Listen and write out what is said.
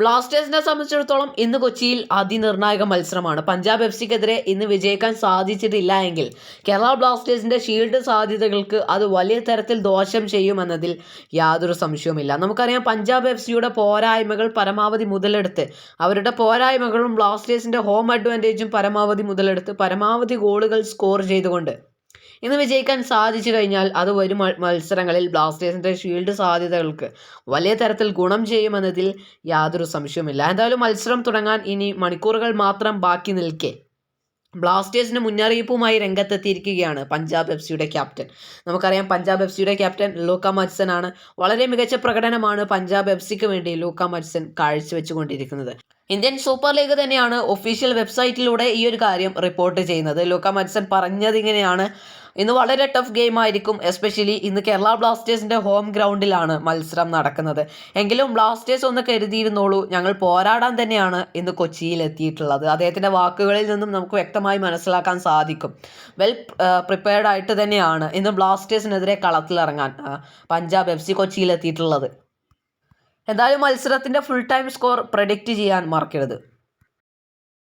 ബ്ലാസ്റ്റേഴ്സിനെ സംബന്ധിച്ചിടത്തോളം ഇന്ന് കൊച്ചിയിൽ അതിനിർണായക മത്സരമാണ്. പഞ്ചാബ് എഫ് സിക്കെതിരെ ഇന്ന് വിജയിക്കാൻ സാധിച്ചിട്ടില്ല എങ്കിൽ കേരള ബ്ലാസ്റ്റേഴ്സിന്റെ ഷീൽഡ് സാധ്യതകൾക്ക് അത് വലിയ തരത്തിൽ ദോഷം ചെയ്യുമെന്നതിൽ യാതൊരു സംശയവുമില്ല. നമുക്കറിയാം പഞ്ചാബ് എഫ് സിയുടെ പോരായ്മകൾ പരമാവധി മുതലെടുത്ത് അവരുടെ പോരായ്മകളും ബ്ലാസ്റ്റേഴ്സിന്റെ ഹോം അഡ്വാന്റേജും പരമാവധി മുതലെടുത്ത് പരമാവധി ഗോളുകൾ സ്കോർ ചെയ്തുകൊണ്ട് ഇന്ന് വിജയിക്കാൻ സാധിച്ചു കഴിഞ്ഞാൽ അത് വരും മത്സരങ്ങളിൽ ബ്ലാസ്റ്റേഴ്സിന്റെ ഷീൽഡ് സാധ്യതകൾക്ക് വലിയ തരത്തിൽ ഗുണം ചെയ്യുമെന്നതിൽ യാതൊരു സംശയവുമില്ല. എന്തായാലും മത്സരം തുടങ്ങാൻ ഇനി മണിക്കൂറുകൾ മാത്രം ബാക്കി നിൽക്കെ. ബ്ലാസ്റ്റേഴ്സിന് മുന്നറിയിപ്പുമായി രംഗത്തെത്തിയിരിക്കുകയാണ് പഞ്ചാബ് എഫ് സിയുടെ ക്യാപ്റ്റൻ. നമുക്കറിയാം പഞ്ചാബ് എഫ് സിയുടെ ക്യാപ്റ്റൻ ലൂക്ക മത്സൻ ആണ് വളരെ മികച്ച പ്രകടനമാണ് പഞ്ചാബ് എഫ് സിക്ക് വേണ്ടി ലൂക്ക മത്സൻ കാഴ്ചവെച്ചുകൊണ്ടിരിക്കുന്നത്. ഇന്ത്യൻ സൂപ്പർ ലീഗ് തന്നെയാണ് ഒഫീഷ്യൽ വെബ്സൈറ്റിലൂടെ ഈ ഒരു കാര്യം റിപ്പോർട്ട് ചെയ്യുന്നത്. ലൂക്ക മത്സൻ പറഞ്ഞത് ഇങ്ങനെയാണ് ഇന്ന് വളരെ ടഫ് ഗെയിം ആയിരിക്കും എസ്പെഷ്യലി ഇന്ന് കേരള ബ്ലാസ്റ്റേഴ്സിന്റെ ഹോം ഗ്രൗണ്ടിലാണ് മത്സരം നടക്കുന്നത്. എങ്കിലും ബ്ലാസ്റ്റേഴ്സ് ഒന്ന് കരുതിയിരുന്നോളൂ ഞങ്ങൾ പോരാടാൻ തന്നെയാണ് ഇന്ന് കൊച്ചിയിൽ എത്തിയിട്ടുള്ളത്. അദ്ദേഹത്തിന്റെ വാക്കുകളിൽ നിന്നും നമുക്ക് വ്യക്തമായി മനസ്സിലാക്കാൻ സാധിക്കും. വെൽ പ്രിപ്പയർഡ് ആയിട്ട് തന്നെയാണ് ഇന്ന് ബ്ലാസ്റ്റേഴ്സിനെതിരെ കളത്തിലിറങ്ങാൻ പഞ്ചാബ് എഫ് സി കൊച്ചിയിൽ എത്തിയിട്ടുള്ളത്. എന്തായാലും മത്സരത്തിന്റെ ഫുൾ ടൈം സ്കോർ പ്രഡിക്റ്റ് ചെയ്യാൻ മറക്കരുത്.